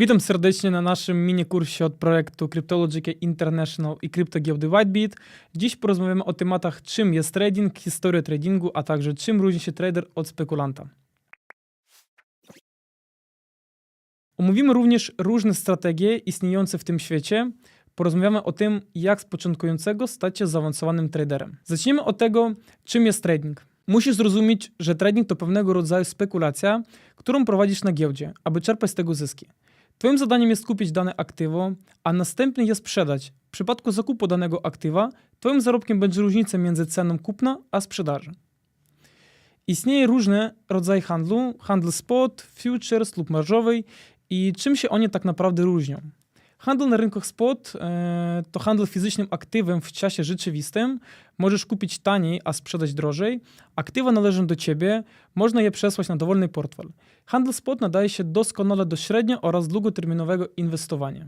Witam serdecznie na naszym mini kursie od projektu Cryptology International i kryptogiełdy Whitebit. Dziś porozmawiamy o tematach czym jest trading, historię tradingu, a także czym różni się trader od spekulanta. Omówimy również różne strategie istniejące w tym świecie. Porozmawiamy o tym, jak z początkującego stać się zaawansowanym traderem. Zacznijmy od tego, czym jest trading. Musisz zrozumieć, że trading to pewnego rodzaju spekulacja, którą prowadzisz na giełdzie, aby czerpać z tego zyski. Twoim zadaniem jest kupić dane aktywo, a następnie je sprzedać. W przypadku zakupu danego aktywa, Twoim zarobkiem będzie różnica między ceną kupna a sprzedaży. Istnieje różne rodzaje handlu, handel spot, futures lub marżowej i czym się one tak naprawdę różnią. Handel na rynkach spot e, to handel fizycznym aktywem w czasie rzeczywistym. Możesz kupić taniej, a sprzedać drożej. Aktywa należą do ciebie, można je przesłać na dowolny portfel. Handel spot nadaje się doskonale do średnio oraz długoterminowego inwestowania.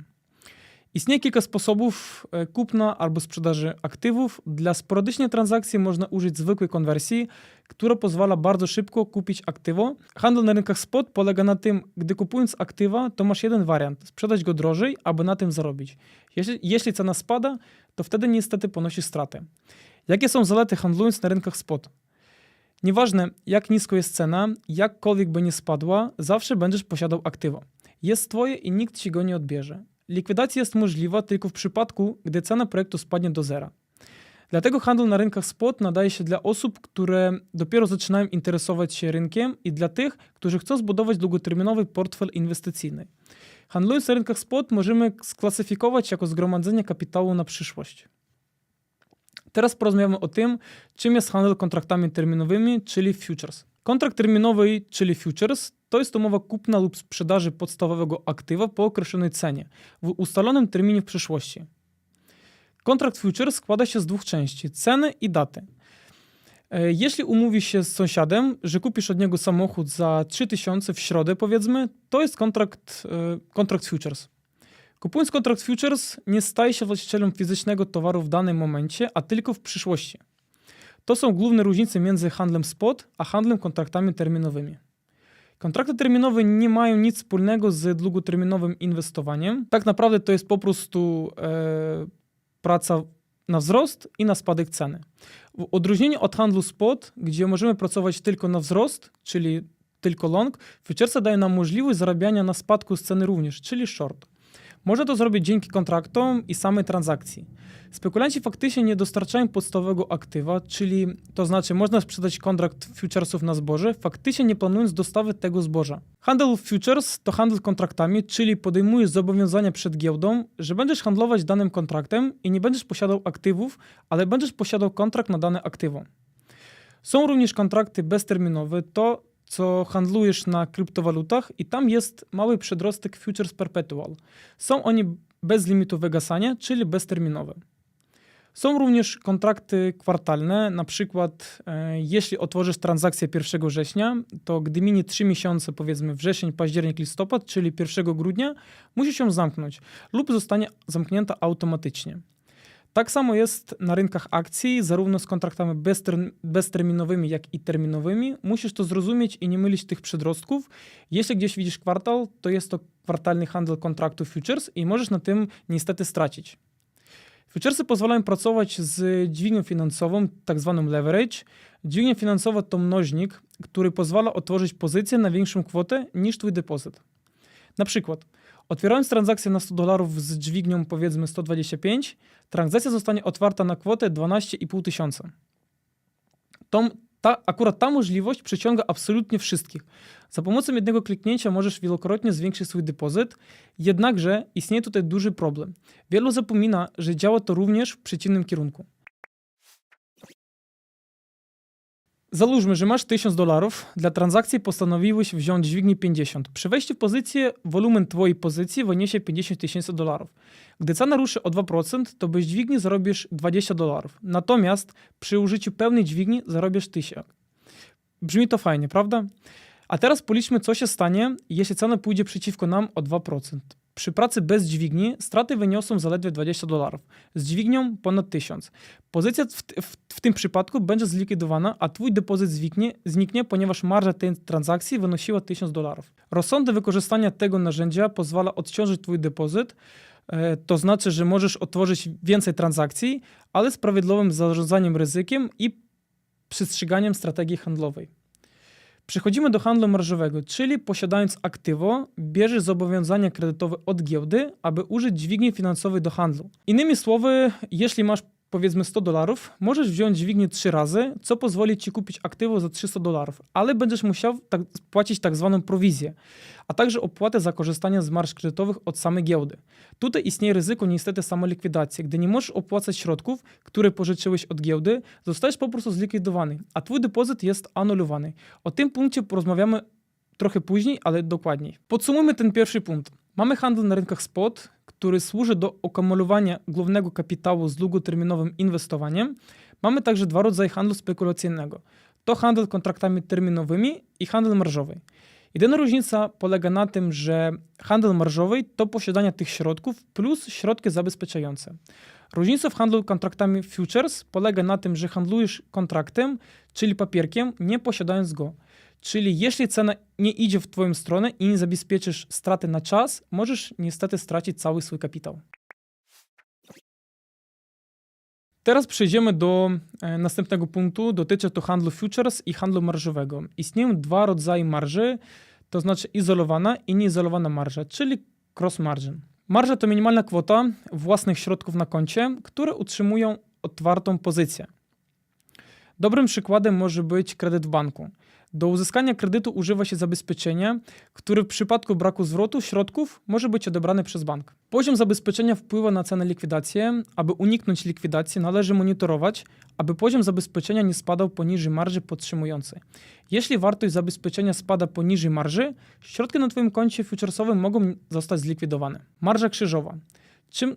Istnieje kilka sposobów e, kupna albo sprzedaży aktywów. Dla sporadycznej transakcji można użyć zwykłej konwersji, która pozwala bardzo szybko kupić aktywo. Handel na rynkach spot polega na tym, gdy kupując aktywa, to masz jeden wariant: sprzedać go drożej, aby na tym zarobić. Jeśli, jeśli cena spada, to wtedy niestety ponosisz stratę. Jakie są zalety handlując na rynkach spot? Nieważne, jak nisko jest cena, jakkolwiek by nie spadła, zawsze będziesz posiadał aktywo. Jest twoje i nikt ci go nie odbierze. Likwidacja jest możliwa tylko w przypadku, gdy cena projektu spadnie do zera. Dlatego handel na rynkach spot nadaje się dla osób, które dopiero zaczynają interesować się rynkiem i dla tych, którzy chcą zbudować długoterminowy portfel inwestycyjny. Handlując na rynkach spot możemy sklasyfikować jako zgromadzenie kapitału na przyszłość. Teraz porozmawiamy o tym, czym jest handel kontraktami terminowymi, czyli futures. Kontrakt terminowy, czyli futures, to jest umowa kupna lub sprzedaży podstawowego aktywa po określonej cenie w ustalonym terminie w przyszłości. Kontrakt futures składa się z dwóch części: ceny i daty. E, Jeśli umówisz się z sąsiadem, że kupisz od niego samochód za 3000 w środę, powiedzmy, to jest kontrakt, e, kontrakt futures. Kupując kontrakt futures, nie staje się właścicielem fizycznego towaru w danym momencie, a tylko w przyszłości. To są główne różnice między handlem spot a handlem kontraktami terminowymi. Kontrakty terminowe nie mają nic wspólnego z długoterminowym inwestowaniem. Tak naprawdę to jest po prostu e, praca na wzrost i na spadek ceny. W odróżnieniu od handlu spot, gdzie możemy pracować tylko na wzrost, czyli tylko long, futuresa daje nam możliwość zarabiania na spadku z ceny również, czyli short. Można to zrobić dzięki kontraktom i samej transakcji. Spekulanci faktycznie nie dostarczają podstawowego aktywa, czyli to znaczy można sprzedać kontrakt futuresów na zboże, faktycznie nie planując dostawy tego zboża. Handel futures to handel kontraktami, czyli podejmujesz zobowiązania przed giełdą, że będziesz handlować danym kontraktem i nie będziesz posiadał aktywów, ale będziesz posiadał kontrakt na dane aktywo. Są również kontrakty bezterminowe, to co handlujesz na kryptowalutach i tam jest mały przedrostek futures perpetual. Są oni bez limitu wygasania, czyli bezterminowe. Są również kontrakty kwartalne, na przykład e, jeśli otworzysz transakcję 1 września, to gdy minie 3 miesiące, powiedzmy wrzesień, październik, listopad, czyli 1 grudnia, musisz ją zamknąć lub zostanie zamknięta automatycznie. Tak samo jest na rynkach akcji, zarówno z kontraktami bezter- bezterminowymi, jak i terminowymi. Musisz to zrozumieć i nie mylić tych przedrostków. Jeśli gdzieś widzisz kwartał, to jest to kwartalny handel kontraktu futures i możesz na tym niestety stracić. Futuresy pozwalają pracować z dźwignią finansową, tak zwaną leverage. Dźwignia finansowa to mnożnik, który pozwala otworzyć pozycję na większą kwotę niż twój depozyt. Na przykład, otwierając transakcję na 100 dolarów z dźwignią powiedzmy 125, transakcja zostanie otwarta na kwotę 12,5 tysiąca. Tą- Ta, akurat ta możliwość przyciąga absolutnie wszystkich. Za pomocą jednego kliknięcia możesz wielokrotnie zwiększyć swój depozyt, jednakże istnieje tutaj duży problem. Wielu zapomina, że działa to również w przeciwnym kierunku. Załóżmy, że masz 1000 dolarów, dla transakcji postanowiłeś wziąć dźwignię 50. Przy wejściu w pozycję wolumen twojej pozycji wyniesie 50 tysięcy dolarów. Gdy cena ruszy o 2%, to bez dźwigni zarobisz 20 dolarów. Natomiast przy użyciu pełnej dźwigni zarobisz 1000. Brzmi to fajnie, prawda? A teraz policzmy, co się stanie, jeśli cena pójdzie przeciwko nam o 2%. Przy pracy bez dźwigni straty wyniosą zaledwie 20 dolarów, z dźwignią ponad 1000. Pozycja w, w, w tym przypadku będzie zlikwidowana, a twój depozyt zniknie, zniknie, ponieważ marża tej transakcji wynosiła 1000 dolarów. Rozsądne wykorzystanie tego narzędzia pozwala odciążyć twój depozyt, e, to znaczy, że możesz otworzyć więcej transakcji, ale z prawidłowym zarządzaniem ryzykiem i przestrzeganiem strategii handlowej. Przechodzimy do handlu marżowego, czyli posiadając aktywo, bierzesz zobowiązania kredytowe od giełdy, aby użyć dźwigni finansowej do handlu. Innymi słowy, jeśli masz powiedzmy 100 dolarów, możesz wziąć dźwignię trzy razy, co pozwoli ci kupić aktywo za 300 dolarów, ale będziesz musiał tak, płacić tak zwaną prowizję, a także opłatę za korzystanie z marż kredytowych od samej giełdy. Tutaj istnieje ryzyko niestety samolikwidacji. Gdy nie możesz opłacać środków, które pożyczyłeś od giełdy, zostajesz po prostu zlikwidowany, a twój depozyt jest anulowany. O tym punkcie porozmawiamy trochę później, ale dokładniej. Podsumujmy ten pierwszy punkt. Mamy handel na rynkach spot, który służy do akumulowania głównego kapitału z długoterminowym inwestowaniem. Mamy także dwa rodzaje handlu spekulacyjnego. To handel kontraktami terminowymi i handel marżowy. Jedyna różnica polega na tym, że handel marżowy to posiadanie tych środków plus środki zabezpieczające. Różnica w handlu kontraktami futures polega na tym, że handlujesz kontraktem, czyli papierkiem, nie posiadając go. Czyli jeśli cena nie idzie w Twoją stronę i nie zabezpieczysz straty na czas, możesz niestety stracić cały swój kapitał. Teraz przejdziemy do e, następnego punktu. Dotyczy to handlu futures i handlu marżowego. Istnieją dwa rodzaje marży, to znaczy izolowana i nieizolowana marża, czyli cross margin. Marża to minimalna kwota własnych środków na koncie, które utrzymują otwartą pozycję. Dobrym przykładem może być kredyt w banku. Do uzyskania kredytu używa się zabezpieczenia, które w przypadku braku zwrotu środków może być odebrane przez bank. Poziom zabezpieczenia wpływa na cenę likwidacji. Aby uniknąć likwidacji, należy monitorować, aby poziom zabezpieczenia nie spadał poniżej marży podtrzymującej. Jeśli wartość zabezpieczenia spada poniżej marży, środki na Twoim koncie futuresowym mogą zostać zlikwidowane. Marża krzyżowa. Czym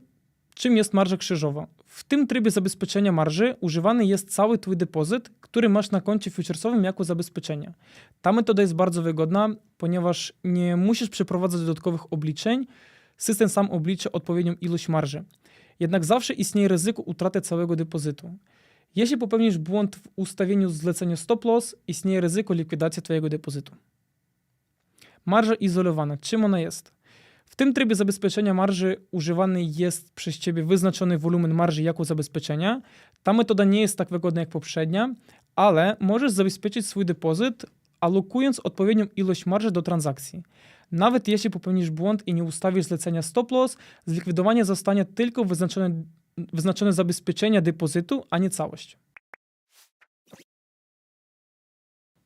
Czym jest marża krzyżowa? W tym trybie zabezpieczenia marży używany jest cały Twój depozyt, który masz na koncie futuresowym jako zabezpieczenie. Ta metoda jest bardzo wygodna, ponieważ nie musisz przeprowadzać dodatkowych obliczeń, system sam obliczy odpowiednią ilość marży. Jednak zawsze istnieje ryzyko utraty całego depozytu. Jeśli popełnisz błąd w ustawieniu zlecenia stop loss, istnieje ryzyko likwidacji Twojego depozytu. Marża izolowana. Czym ona jest? W tym trybie zabezpieczenia marży używany jest przez Ciebie wyznaczony wolumen marży jako zabezpieczenia. Ta metoda nie jest tak wygodna jak poprzednia, ale możesz zabezpieczyć swój depozyt, alokując odpowiednią ilość marży do transakcji. Nawet jeśli popełnisz błąd i nie ustawisz zlecenia stop loss, zlikwidowanie zostanie tylko wyznaczone, wyznaczone zabezpieczenia depozytu, a nie całość.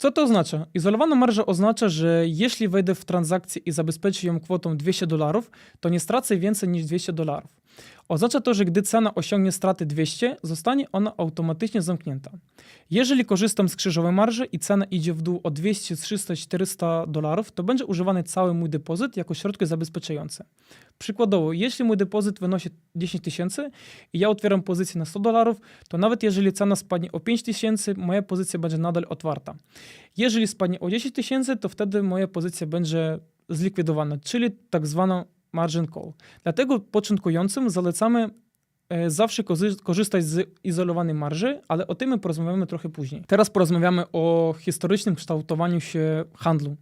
Co to oznacza? Izolowana marża oznacza, że jeśli wejdę w transakcję i zabezpieczę ją kwotą 200 dolarów, to nie stracę więcej niż 200 dolarów. Oznacza to, że gdy cena osiągnie straty 200, zostanie ona automatycznie zamknięta. Jeżeli korzystam z krzyżowej marży i cena idzie w dół o 200, 300, 400 dolarów, to będzie używany cały mój depozyt jako środki zabezpieczające. Przykładowo, jeśli mój depozyt wynosi 10 tysięcy i ja otwieram pozycję na 100 dolarów, to nawet jeżeli cena spadnie o 5 tysięcy, moja pozycja będzie nadal otwarta. Jeżeli spadnie o 10 tysięcy, to wtedy moja pozycja będzie zlikwidowana, czyli tak zwana margin call. Dlatego początkującym zalecamy e, zawsze korzystać z izolowanej marży, ale o tym my porozmawiamy trochę później. Teraz porozmawiamy o historycznym kształtowaniu się handlu,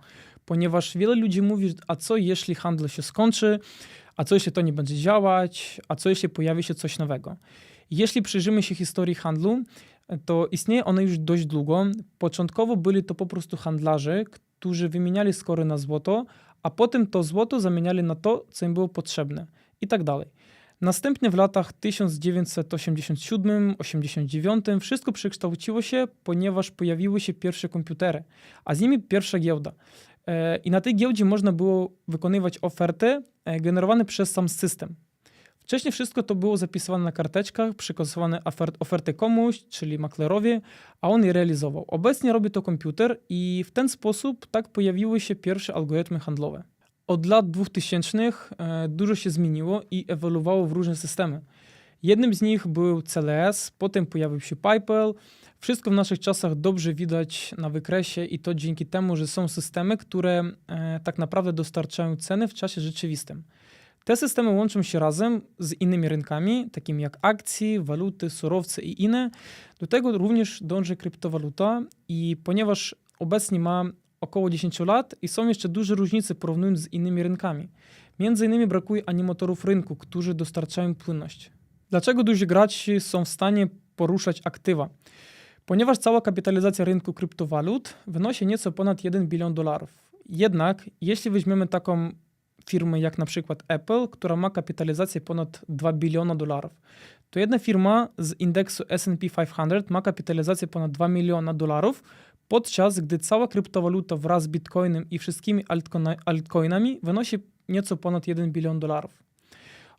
ponieważ wiele ludzi mówi, a co jeśli handel się skończy, a co jeśli to nie będzie działać, a co jeśli pojawi się coś nowego. Jeśli przyjrzymy się historii handlu, to istnieje ona już dość długo. Początkowo byli to po prostu handlarze, którzy wymieniali skory na złoto, a potem to złoto zamieniali na to, co im było potrzebne i tak dalej. Następnie w latach 1987-89 wszystko przekształciło się, ponieważ pojawiły się pierwsze komputery, a z nimi pierwsza giełda. E, I na tej giełdzie można było wykonywać oferty e, generowane przez sam system. Wcześniej wszystko to było zapisywane na karteczkach, przekazywane oferty komuś, czyli maklerowi, a on je realizował. Obecnie robi to komputer i w ten sposób tak pojawiły się pierwsze algorytmy handlowe. Od lat 2000 e, dużo się zmieniło i ewoluowało w różne systemy. Jednym z nich był CLS, potem pojawił się PayPal. Wszystko w naszych czasach dobrze widać na wykresie i to dzięki temu, że są systemy, które e, tak naprawdę dostarczają ceny w czasie rzeczywistym. Te systemy łączą się razem z innymi rynkami, takimi jak akcje, waluty, surowce i inne. Do tego również dąży kryptowaluta i ponieważ obecnie ma około 10 lat i są jeszcze duże różnice porównując z innymi rynkami. Między innymi brakuje animatorów rynku, którzy dostarczają płynność. Dlaczego duzi gracze są w stanie poruszać aktywa? Ponieważ cała kapitalizacja rynku kryptowalut wynosi nieco ponad 1 bilion dolarów. Jednak jeśli weźmiemy taką firmę jak na przykład Apple, która ma kapitalizację ponad 2 biliona dolarów, to jedna firma z indeksu S&P 500 ma kapitalizację ponad 2 miliona dolarów, podczas gdy cała kryptowaluta wraz z Bitcoinem i wszystkimi altcoina- altcoinami wynosi nieco ponad 1 bilion dolarów.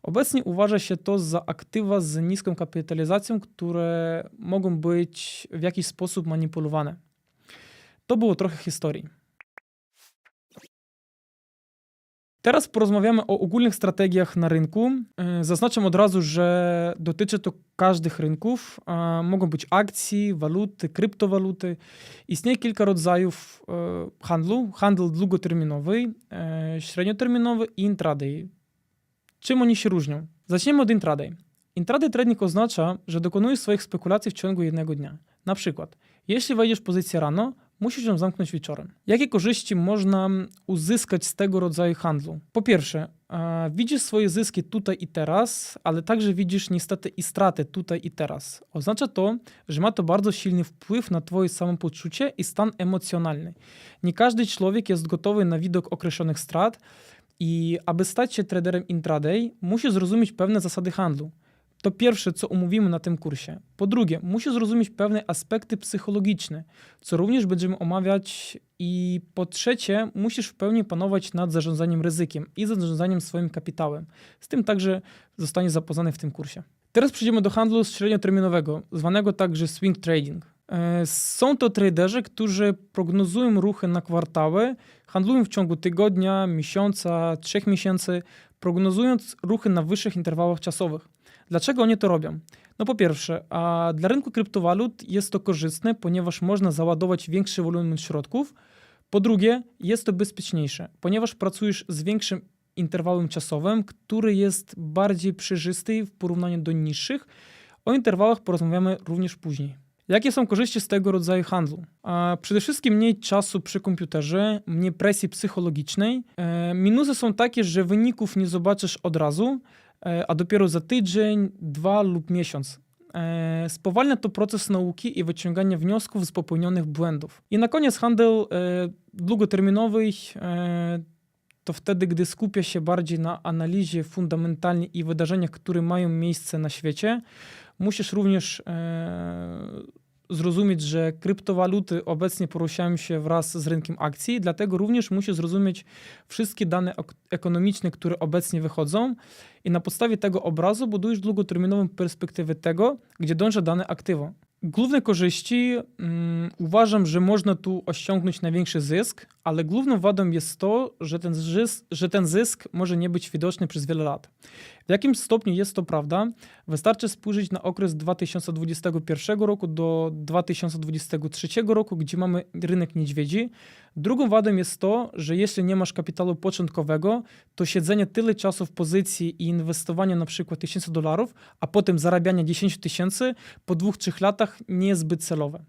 Obecnie uważa się to za aktywa z niską kapitalizacją, które mogą być w jakiś sposób manipulowane. To było trochę historii. Teraz porozmawiamy o ogólnych strategiach na rynku. E, Zaznaczam od razu, że dotyczy to każdych rynków. Mogą być akcje, waluty, kryptowaluty. Istnieje kilka rodzajów e, handlu. Handel długoterminowy, e, średnioterminowy i intraday. Czym oni się różnią? Zacznijmy od intraday. Intraday trading oznacza, że dokonujesz swoich spekulacji w ciągu jednego dnia. Na przykład, jeśli wejdziesz w pozycję rano, musisz ją zamknąć wieczorem. Jakie korzyści można uzyskać z tego rodzaju handlu? Po pierwsze, e, widzisz swoje zyski tutaj i teraz, ale także widzisz niestety i straty tutaj i teraz. Oznacza to, że ma to bardzo silny wpływ na twoje samopoczucie i stan emocjonalny. Nie każdy człowiek jest gotowy na widok określonych strat i aby stać się traderem intraday, musi zrozumieć pewne zasady handlu. To pierwsze, co omówimy na tym kursie. Po drugie, musi zrozumieć pewne aspekty psychologiczne, co również będziemy omawiać. I po trzecie, musisz w pełni panować nad zarządzaniem ryzykiem i zarządzaniem swoim kapitałem. Z tym także zostanie zapoznany w tym kursie. Teraz przejdziemy do handlu średnioterminowego, zwanego także swing trading. E, Są to traderzy, którzy prognozują ruchy na kwartały, handlują w ciągu tygodnia, miesiąca, trzech miesięcy, prognozując ruchy na wyższych interwałach czasowych. Dlaczego oni to robią? No po pierwsze, a dla rynku kryptowalut jest to korzystne, ponieważ można załadować większy wolumen środków. Po drugie, jest to bezpieczniejsze, ponieważ pracujesz z większym interwałem czasowym, który jest bardziej przejrzysty w porównaniu do niższych. O interwałach porozmawiamy również później. Jakie są korzyści z tego rodzaju handlu? Przede wszystkim mniej czasu przy komputerze, mniej presji psychologicznej. E, minusy są takie, że wyników nie zobaczysz od razu, e, a dopiero za tydzień, dwa lub miesiąc. E, spowalnia to proces nauki i wyciągania wniosków z popełnionych błędów. I na koniec handel długoterminowy to wtedy, gdy skupia się bardziej na analizie fundamentalnej i wydarzeniach, które mają miejsce na świecie, musisz również e, zrozumieć, że kryptowaluty obecnie poruszają się wraz z rynkiem akcji, dlatego również musisz zrozumieć wszystkie dane ek- ekonomiczne, które obecnie wychodzą i na podstawie tego obrazu budujesz długoterminową perspektywę tego, gdzie dąży dane aktywo. Główne korzyści mm, uważam, że można tu osiągnąć największy zysk, ale główną wadą jest to, że ten, zysk, że ten zysk może nie być widoczny przez wiele lat. W jakim stopniu jest to prawda? Wystarczy spojrzeć na okres 2021 roku do 2023 roku, gdzie mamy rynek niedźwiedzi. Drugą wadą jest to, że jeśli nie masz kapitału początkowego, to siedzenie tyle czasu w pozycji i inwestowanie na przykład 1000 dolarów, a potem zarabianie 10 tysięcy po dwóch, trzech latach nie jest zbyt celowe.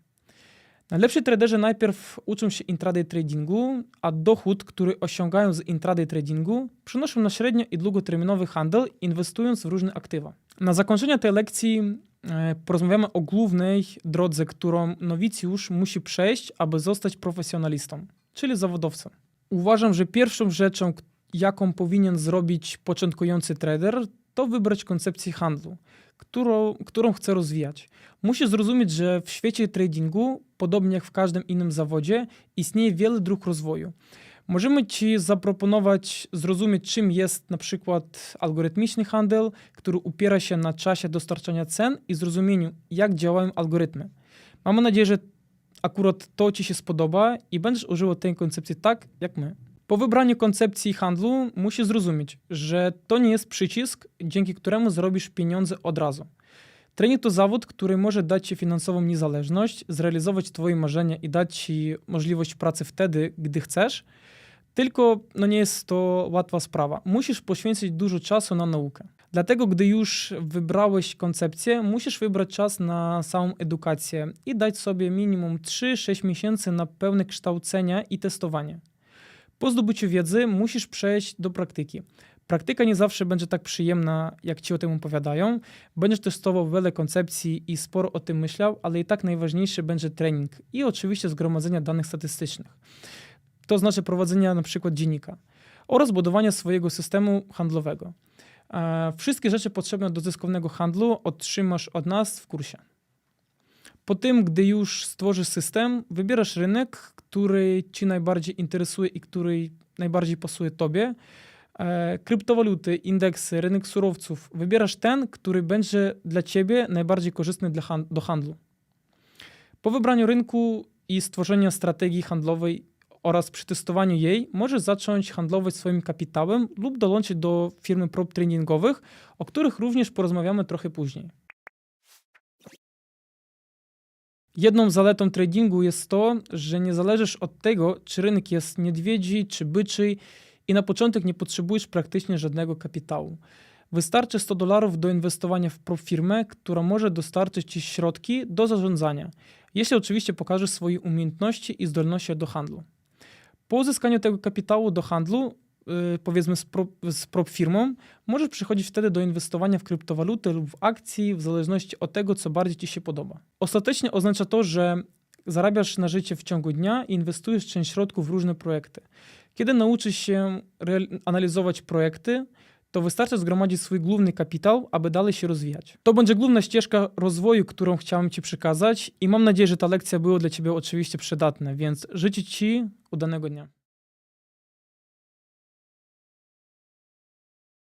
Najlepsi traderzy najpierw uczą się intraday tradingu, a dochód, który osiągają z intraday tradingu, przenoszą na średnio i długoterminowy handel, inwestując w różne aktywa. Na zakończenie tej lekcji e, porozmawiamy o głównej drodze, którą nowicjusz musi przejść, aby zostać profesjonalistą, czyli zawodowcem. Uważam, że pierwszą rzeczą, jaką powinien zrobić początkujący trader, to wybrać koncepcję handlu, którą, którą chce rozwijać. Musi zrozumieć, że w świecie tradingu, podobnie jak w każdym innym zawodzie, istnieje wiele dróg rozwoju. Możemy Ci zaproponować zrozumieć, czym jest na przykład algorytmiczny handel, który opiera się na czasie dostarczania cen i zrozumieniu, jak działają algorytmy. Mamy nadzieję, że akurat to Ci się spodoba i będziesz używał tej koncepcji tak, jak my. Po wybraniu koncepcji handlu musisz zrozumieć, że to nie jest przycisk, dzięki któremu zrobisz pieniądze od razu. Trening to zawód, który może dać Ci finansową niezależność, zrealizować Twoje marzenia i dać Ci możliwość pracy wtedy, gdy chcesz. Tylko no nie jest to łatwa sprawa. Musisz poświęcić dużo czasu na naukę. Dlatego, gdy już wybrałeś koncepcję, musisz wybrać czas na samą edukację i dać sobie minimum 3-6 miesięcy na pełne kształcenie i testowanie. Po zdobyciu wiedzy musisz przejść do praktyki. Praktyka nie zawsze będzie tak przyjemna, jak ci o tym opowiadają. Będziesz testował wiele koncepcji i sporo o tym myślał, ale i tak najważniejszy będzie trening i oczywiście zgromadzenie danych statystycznych. To znaczy prowadzenia na przykład dziennika oraz budowania swojego systemu handlowego. E, Wszystkie rzeczy potrzebne do zyskownego handlu otrzymasz od nas w kursie. Po tym, gdy już stworzysz system, wybierasz rynek, który ci najbardziej interesuje i który najbardziej pasuje tobie. E, Kryptowaluty, indeksy, rynek surowców. Wybierasz ten, który będzie dla ciebie najbardziej korzystny dla han- do handlu. Po wybraniu rynku i stworzeniu strategii handlowej oraz przetestowaniu jej, możesz zacząć handlować swoim kapitałem lub dołączyć do firmy prób treningowych, o których również porozmawiamy trochę później. Jedną zaletą tradingu jest to, że nie zależysz od tego, czy rynek jest niedźwiedzi czy byczy i na początek nie potrzebujesz praktycznie żadnego kapitału. Wystarczy 100 dolarów do inwestowania w firmę, która może dostarczyć ci środki do zarządzania, jeśli oczywiście pokażesz swoje umiejętności i zdolności do handlu. Po uzyskaniu tego kapitału do handlu, powiedzmy z prób, z prób firmą, możesz przechodzić wtedy do inwestowania w kryptowaluty lub w akcji, w zależności od tego, co bardziej ci się podoba. Ostatecznie oznacza to, że zarabiasz na życie w ciągu dnia i inwestujesz część środków w różne projekty. Kiedy nauczysz się analizować projekty, to wystarczy zgromadzić swój główny kapitał, aby dalej się rozwijać. To będzie główna ścieżka rozwoju, którą chciałem Ci przekazać i mam nadzieję, że ta lekcja była dla Ciebie oczywiście przydatna, więc życzę Ci udanego dnia.